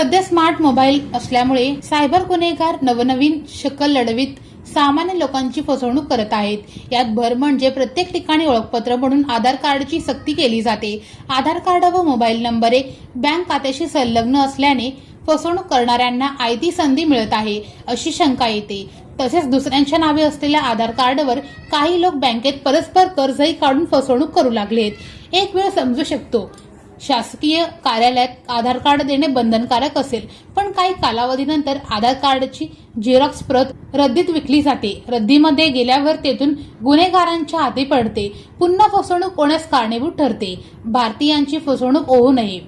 सध्या smart mobile असल्यामुळे cyber गुन्हेगार नवनवीन शकल लढवीत सामान्य लोकांची फसवणूक करत आहेत. यात भर म्हणजे प्रत्येक ठिकाणी ओळखपत्र म्हणून आधार कार्डची सक्ती केली जाते. आधार कार्ड व मोबाईल नंबरे बँक खात्याशी संलग्न असल्याने फसवणूक करणाऱ्यांना आयती संधी मिळत आहे अशी शंका येते. तसेच दुसऱ्यांच्या नावे असलेल्या आधार कार्डवर काही लोक बँकेत परस्पर कर्जही काढून फसवणूक करू लागलेत. एक वेळ समजू शकतो शासकीय कार्यालयात आधार कार्ड देणे बंधनकारक असेल पण काही कालावधीनंतर आधार कार्डची झेरॉक्स प्रत रद्दीत विकली जाते. रद्दीमध्ये गेल्यावर तेथून गुन्हेगारांच्या हाती पडते. पुन्हा फसवणूक होण्यास कारणीभूत ठरते. भारतीयांची फसवणूक होऊ नये.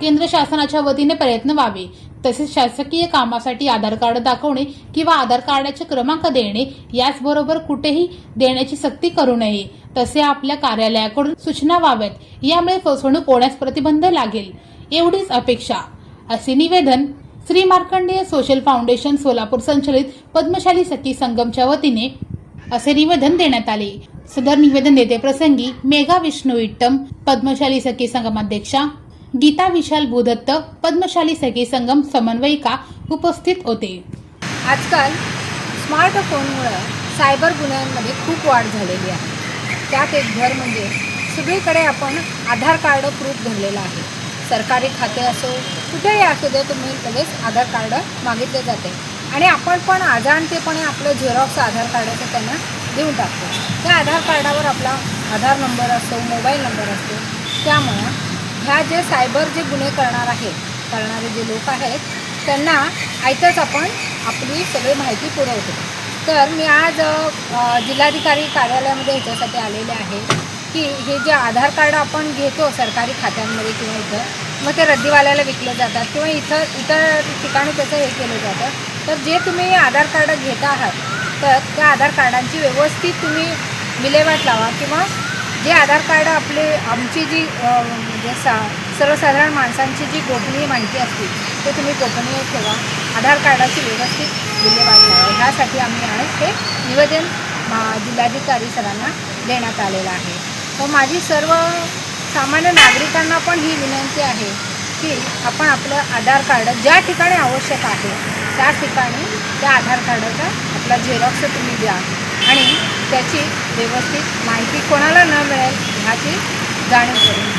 केंद्र शासनाच्या वतीने प्रयत्न व्हावे. तसेच शासकीय कामासाठी आधार कार्ड दाखवणे किंवा आधार कार्डाचे क्रमांक देणे याचबरोबर कुठेही देण्याची सक्ती करू नये तसे आपल्या कार्यालयाकडून सूचना व्हाव्यात. यामुळे फसवणूक होण्यास प्रतिबंध लागेल. एवढीच अपेक्षा. असे निवेदन श्री मार्कंडेय सोशल फाउंडेशन सोलापूर संचलित पद्मशाली सखी संगमच्या वतीने असे निवेदन देण्यात आले. सदर निवेदन देते प्रसंगी मेघा विष्णू इट्टम पद्मशाली सखी संगमाध्यक्षा गीता विशाल भूदत्त पद्मशाली सखी संगम समन्वयिका उपस्थित होते. आजकाल स्मार्टफोनमुळं सायबर गुन्ह्यांमध्ये खूप वाढ झालेली आहे. त्यात एक भर म्हणजे सगळीकडे आपण आधार कार्ड प्रूफ भरलेलं आहे. सरकारी खाते असो कुठेही असू दे तुम्ही लगेच आधार कार्ड मागितले जाते. आणि आपण पण आजाणतेपणे आपलं झेरॉक्स आधार कार्डाचं त्यांना देऊन टाकतो. त्या आधार कार्डावर आपला आधार नंबर असतो मोबाईल नंबर असतो त्यामुळं ह्या जे सायबर जे गुन्हे करणार आहेत करणारे जे लोक आहेत त्यांना आयतच आपण आपली सगळी माहिती पुरवतो. तर मी आज जिल्हाधिकारी कार्यालयामध्ये ह्याच्यासाठी आलेले आहे की हे जे आधार कार्ड आपण घेतो सरकारी खात्यांमध्ये किंवा इथं मग ते रद्दीवाल्याला विकले जातात किंवा इथं इतर ठिकाणी त्याचं हे केलं जातं. तर जे तुम्ही आधार कार्ड घेत आहात तर त्या आधार कार्डांची व्यवस्थित तुम्ही विल्हेवाट लावा किंवा जे आधार कार्ड आपले आमची जी म्हणजे सा सर्वसाधारण माणसांची जी गोपनीय माहिती असते ते तुम्ही गोपनीय ठेवा. आधार कार्डाची व्यवस्थित विल्हेवाट लावा. ह्यासाठी आम्ही आज हे निवेदन मा- जिल्हाधिकारी सरांना देण्यात आलेलं आहे. तर माझी सर्व सामान्य नागरिकांना पण ही विनंती आहे की आपण आपलं आधार कार्ड ज्या ठिकाणी आवश्यक आहे त्या ठिकाणी त्या आधार कार्डाचा आपला झेरॉक्स तुम्ही द्या. आणि त्याची व्यवस्थित माहिती कोणाला न मिळेल ह्याची जाणीव करून